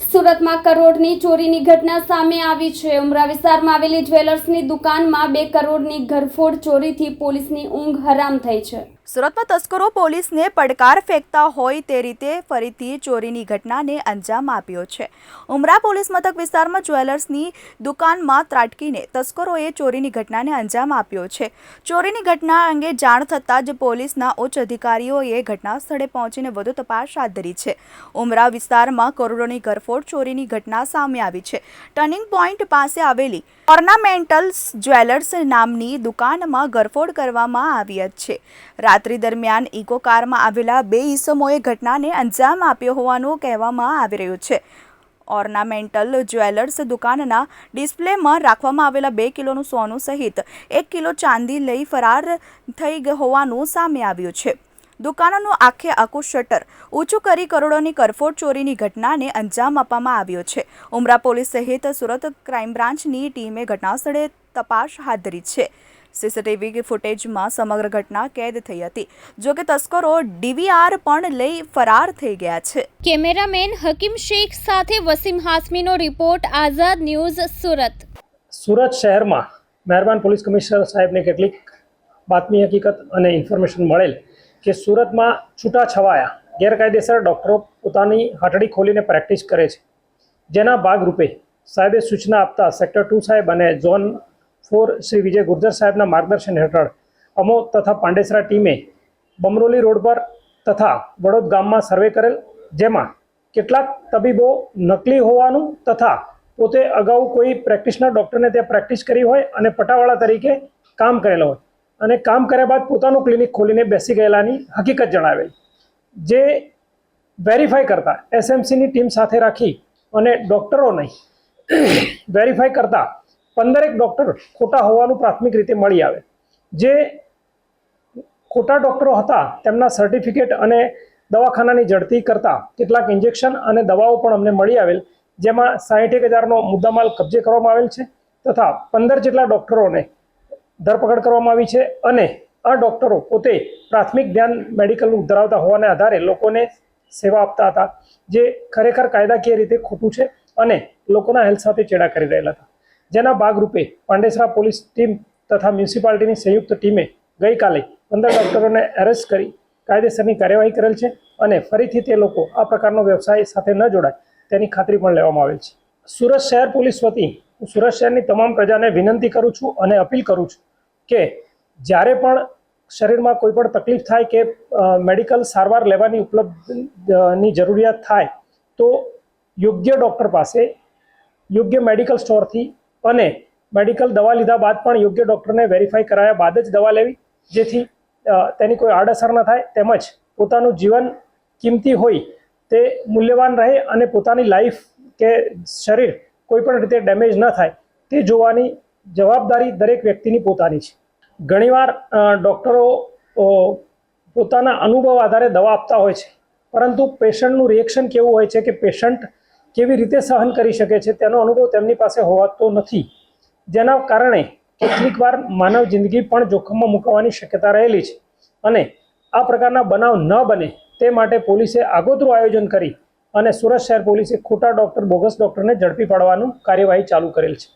સુરતમાં કરોડની ચોરીની ઘટના સામે આવી છે. ઉમરા વિસ્તારમાં આવેલી જ્વેલર્સની દુકાનમાં બે કરોડની ઘરફોડ ચોરીથી પોલીસની ઊંઘ હરામ થઈ છે. સુરતમાં તસ્કરો પોલીસને પડકાર ફેંકતા હોય તે રીતે ફરીથી ચોરીની ઘટનાને અંજામ આપ્યો છે. ઉમરા પોલીસ મથક વિસ્તારમાં જ્વેલર્સની દુકાનમાં ત્રાટકીને તસ્કરોએ ચોરીની ઘટનાને અંજામ આપ્યો છે. ચોરીની ઘટના અંગે જાણ થતાં જ પોલીસના ઉચ્ચ અધિકારીઓએ ઘટના સ્થળે પહોંચીને વધુ તપાસ હાથ ધરી છે. ઉમરા વિસ્તારમાં કરોડોની ઘરફોડ ચોરીની ઘટના સામે આવી છે. ટર્નિંગ પોઈન્ટ પાસે આવેલી ઓર્નામેન્ટલ્સ જ્વેલર્સ નામની દુકાનમાં ગરફોડ કરવામાં આવી છે. રાત્રિ દરમિયાન ઇકો કારમાં આવેલા બે ઈસમોએ ઘટનાને અંજામ આપ્યો હોવાનું કહેવામાં આવી રહ્યું છે. ઓર્નામેન્ટલ જ્વેલર્સ દુકાનના ડિસ્પ્લેમાં રાખવામાં આવેલા બે કિલોનું સોનું સહિત એક કિલો ચાંદી લઈ ફરાર થઈ હોવાનું સામે આવ્યું છે. દુકાનનું આખે આખું શટર ઊંચું કરી કરોડોની કરફોડ ચોરીની ઘટનાને અંજામ આપવામાં આવ્યો છે. ઉમરા પોલીસ સહિત સુરત ક્રાઇમ બ્રાન્ચની ટીમે ઘટનાસ્થળે તપાસ હાથ ધરી છે. સીસીટીવી ફૂટેજમાં સમગ્ર ઘટના કેદ થઈ હતી. જોકે તસ્કરો ડીવીઆર પણ લઈ ફરાર થઈ ગયા છે. કેમેરામેન હકીમ શેખ સાથે વસીમ હાસમીનો રિપોર્ટ આઝાદ ન્યૂઝ સુરત. સુરત શહેરમાં મહેરબાન પોલીસ કમિશનર સાહેબને કેટલીક બાતમી હકીકત અને ઇન્ફોર્મેશન મળેલ કે સુરતમાં છૂટાછવાયા ગેરકાયદેસર ડૉક્ટરો પોતાની હાટડી ખોલીને પ્રેક્ટિસ કરે છે. જેના ભાગરૂપે સાહેબે સૂચના આપતા સેક્ટર ટુ સાહેબ અને ઝોન ફોર શ્રી વિજય ગુર્જર સાહેબના માર્ગદર્શન હેઠળ અમો તથા પાંડેસરા ટીમે બમરોલી રોડ પર તથા વડોદ ગામમાં સર્વે કરેલ, જેમાં કેટલાક તબીબો નકલી હોવાનું તથા પોતે અગાઉ કોઈ પ્રેક્ટિશનર ડૉક્ટરને ત્યાં પ્રેક્ટિસ કરી હોય અને પટાવાળા તરીકે કામ કરેલો હોય. અને કામ કર્યા બાદ પોતાનું ક્લિનિક ખોલીને બેસી ગયેલાની હકીકત જણાવેલ જે વેરીફાઈ કરતા, એસએમસીની ટીમ સાથે રાખી અને ડૉક્ટરોને વેરીફાઈ કરતા પંદરેક ડૉક્ટર ખોટા હોવાનું પ્રાથમિક રીતે મળી આવે. જે ખોટા ડૉક્ટરો હતા, તેમના સર્ટિફિકેટ અને દવાખાનાની ઝડપી કરતા કેટલાક ઇન્જેક્શન અને દવાઓ પણ અમને મળી આવેલ, જેમાં સાહીઠેક હજારનો મુદ્દામાલ કબજે કરવામાં આવેલ છે, તથા પંદર જેટલા ડૉક્ટરોને ધરપકડ કરવામાં આવી છે અને આ ડૉક્ટરો પોતે પ્રાથમિક જ્ઞાન મેડિકલનું ધરાવતા હોવાને આધારે લોકોને સેવા આપતા હતા, જે ખરેખર કાયદાકીય રીતે ખોટું છે અને લોકોના હેલ્થ સાથે ચેડા કરી રહેલા હતા. જેના ભાગરૂપે પાંડેસરા પોલીસ ટીમ તથા મ્યુનિસિપાલિટીની સંયુક્ત ટીમે ગઈકાલે પંદર ડૉક્ટરોને એરેસ્ટ કરી કાયદેસરની કાર્યવાહી કરેલ છે અને ફરીથી તે લોકો આ પ્રકારનો વ્યવસાય સાથે ન જોડાય તેની ખાતરી પણ લેવામાં આવેલ છે. સુરત શહેર પોલીસ વતી હું સુરત શહેરની તમામ પ્રજાને વિનંતી કરું છું અને અપીલ કરું છું કે જ્યારે પણ શરીરમાં કોઈ પણ તકલીફ થાય કે મેડિકલ સારવાર લેવાની ઉપલબ્ધની જરૂરિયાત થાય, તો યોગ્ય ડૉક્ટર પાસે, યોગ્ય મેડિકલ સ્ટોરથી અને મેડિકલ દવા લીધા બાદ પણ યોગ્ય ડૉક્ટરને વેરીફાઈ કરાયા બાદ જ દવા લેવી, જેથી તેની કોઈ આડઅસર ન થાય, તેમજ પોતાનું જીવન કિંમતી હોય, તે મૂલ્યવાન રહે અને પોતાની લાઈફ કે શરીર કોઈ પણ રીતે ડેમેજ ન થાય, તે જોવાની જવાબદારી દરેક વ્યક્તિની પોતાની છે. ઘણીવાર ડૉક્ટરો પોતાના અનુભવ આધારે દવા આપતા હોય છે. પરંતુ પેશન્ટનું રિએક્શન કેવું હોય છે કે પેશન્ટ કેવી રીતે સહન કરી શકે છે તેનો અનુભવ તેમની પાસે હોવાતો નથી. જેના કારણે કેટલીક વાર માનવ જિંદગી પણ જોખમમાં મૂકવાની શક્યતા રહેલી છે. અને આ પ્રકારના બનાવ ન બને તે માટે પોલીસે આગોતરું આયોજન કરી અને સુરત શહેર પોલીસે ખોટા ડૉક્ટર, બોગસ ડૉક્ટરને ઝડપી પાડવાનું કાર્યવાહી ચાલુ કરેલ છે.